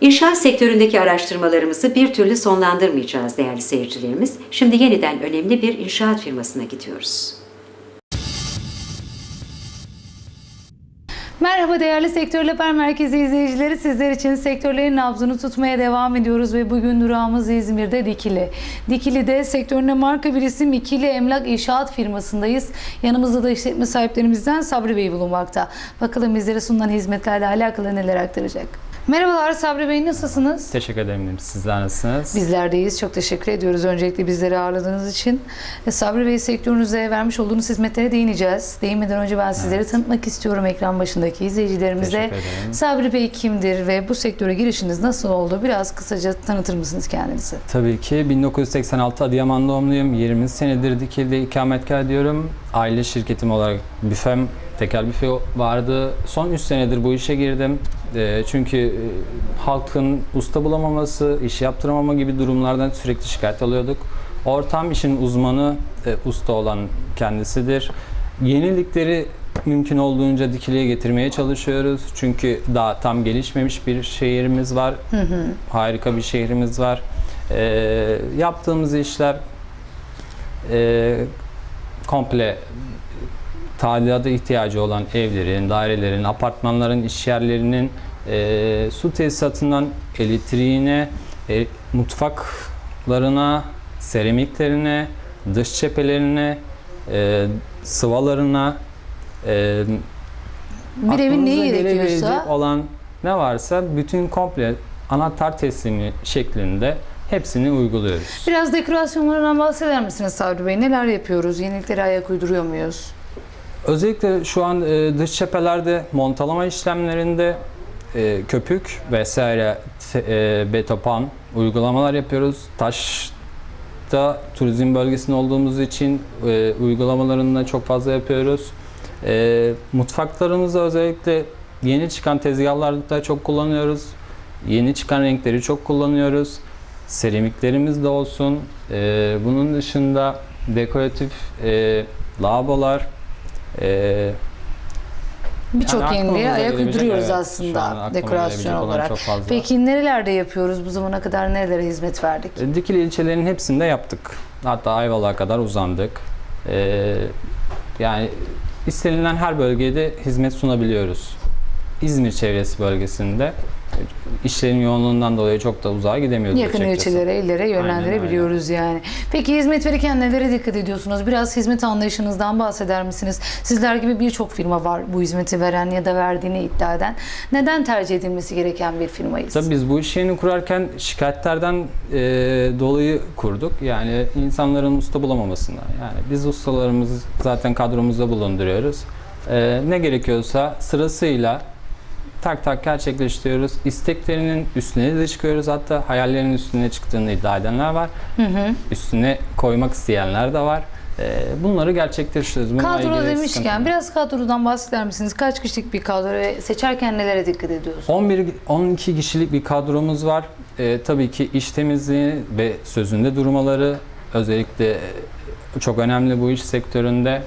İnşaat sektöründeki araştırmalarımızı bir türlü sonlandırmayacağız değerli seyircilerimiz. Şimdi yeniden önemli bir inşaat firmasına gidiyoruz. Merhaba değerli Sektör Haber Merkezi izleyicileri. Sizler için sektörlerin nabzını tutmaya devam ediyoruz ve bugün durağımız İzmir'de Dikili. Dikili'de sektörüne marka bir isim İkili Emlak İnşaat firmasındayız. Yanımızda da işletme sahiplerimizden Sabri Bey bulunmakta. Bakalım bizlere sunulan hizmetlerle alakalı neler aktaracak. Merhabalar Sabri Bey nasılsınız? Teşekkür ederim. Sizler nasılsınız? Bizler deyiz. Çok teşekkür ediyoruz öncelikle bizleri ağırladığınız için. E, Sabri Bey sektörünüze vermiş olduğunuz hizmetlere değineceğiz. Değinmeden önce ben sizleri tanıtmak istiyorum ekran başındaki izleyicilerimize. Sabri Bey kimdir ve bu sektöre girişiniz nasıl oldu? Biraz kısaca tanıtır mısınız kendinizi? Tabii ki 1986 Adıyaman doğumluyum. 20 senedir Dikili'de ikametgah ediyorum. Aile şirketim olarak büfem, tekel büfe vardı. Son 3 senedir bu işe girdim. Ee, çünkü e, halkın usta bulamaması, iş yaptıramama gibi durumlardan sürekli şikayet alıyorduk. Ortam işin uzmanı, e, usta olan kendisidir. Yenilikleri mümkün olduğunca Dikili'ye getirmeye çalışıyoruz. Çünkü daha tam gelişmemiş bir şehrimiz var. Harika bir şehrimiz var. Ee, yaptığımız işler e, komple tadilata ihtiyacı olan evlerin, dairelerin, apartmanların, iş yerlerinin e, su tesisatından elektriğine, e, mutfaklarına, seramiklerine, dış cephelerine, e, sıvalarına, e, Bir evin neyi gerekiyorsa olan ne varsa bütün komple anahtar teslimi şeklinde hepsini uyguluyoruz. biraz dekorasyonlarından bahseder misiniz Sabri Bey? Neler yapıyoruz? Yeniliklere ayak uyduruyor muyuz? Özellikle şu an e, dış cephelerde montalama işlemlerinde e, köpük vesaire te- e, betopan uygulamalar yapıyoruz. Taşta turizm bölgesinde olduğumuz için e, uygulamalarını çok fazla yapıyoruz. E, mutfaklarımızda özellikle yeni çıkan tezgahlarda çok kullanıyoruz. Yeni çıkan renkleri çok kullanıyoruz. Seramiklerimiz de olsun. E, bunun dışında dekoratif e, lavabolar, e, Birçok Yani yeniliğe ayak uyduruyoruz evet. Aslında dekorasyon olarak. Peki nerelerde yapıyoruz? Bu zamana kadar nerelere hizmet verdik? E, Dikili ilçelerinin hepsinde yaptık. Hatta Ayvalık'a kadar uzandık. E, yani istenilen her bölgede hizmet sunabiliyoruz. İzmir çevresi bölgesinde e, işlerin yoğunluğundan dolayı çok da uzağa gidemiyoruz Yakın açıkçası. ilçelere, illere yönlendirebiliyoruz yani. Peki hizmet verirken nelere dikkat ediyorsunuz? Biraz hizmet anlayışınızdan bahseder misiniz? Sizler gibi birçok firma var bu hizmeti veren ya da verdiğini iddia eden. Neden tercih edilmesi gereken bir firmayız? Tabii biz bu iş yerini kurarken şikayetlerden e, dolayı kurduk. Yani insanların usta bulamamasından. Yani biz ustalarımızı zaten kadromuzda bulunduruyoruz. E, ne gerekiyorsa sırasıyla tak tak gerçekleştiriyoruz. İsteklerinin üstüne de çıkıyoruz. Hatta hayallerinin üstüne çıktığını iddia edenler var. Üstüne koymak isteyenler de var. E, bunları gerçekleştiriyoruz. Bununla Kadro demişken biraz kadrodan bahseder misiniz? Kaç kişilik bir kadro ve seçerken nelere dikkat ediyorsunuz? 11 12 kişilik bir kadromuz var. Ee, tabii ki iş temizliği ve sözünde durmaları özellikle e, çok önemli bu iş sektöründe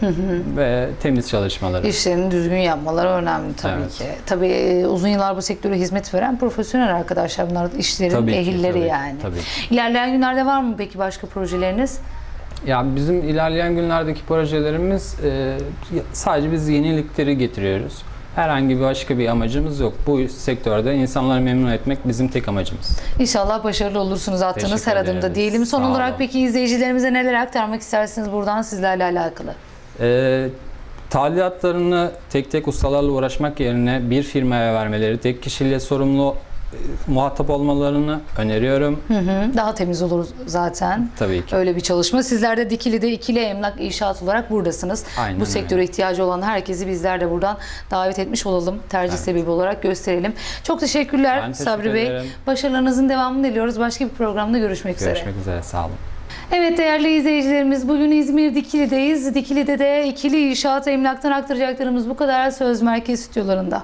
ve temiz çalışmaları. İşlerini düzgün yapmaları önemli tabii Evet. ki. Tabii e, uzun yıllar bu sektöre hizmet veren profesyonel arkadaşlar bunlar işlerin Tabii ki, ehilleri tabii ki, yani. tabii. İlerleyen günlerde var mı peki başka projeleriniz? Ya bizim ilerleyen günlerdeki projelerimiz e, sadece biz yenilikleri getiriyoruz. Herhangi bir başka bir amacımız yok. Bu sektörde insanları memnun etmek bizim tek amacımız. İnşallah başarılı olursunuz attığınız her adımda ederiz. diyelim. Son Sağ olarak olun. peki izleyicilerimize neler aktarmak istersiniz buradan sizlerle alakalı? E, tadilatlarını tek tek ustalarla uğraşmak yerine bir firmaya vermeleri, tek kişiyle sorumlu muhatap olmalarını öneriyorum. Hı hı, Daha temiz olur zaten. Tabii ki. Öyle bir çalışma. Sizler de Dikili'de ikili emlak inşaat olarak buradasınız. Aynen Bu öyle. sektöre ihtiyacı olan herkesi bizler de buradan davet etmiş olalım. Tercih sebebi olarak gösterelim. Çok teşekkürler Ben teşekkür Sabri Bey. ederim. Başarılarınızın devamını diliyoruz. Başka bir programda görüşmek, üzere. Görüşmek üzere. Sağ olun. Evet değerli izleyicilerimiz bugün İzmir Dikili'deyiz. Dikili'de de ikili inşaat emlaktan aktaracaklarımız bu kadar söz merkez stüdyolarında.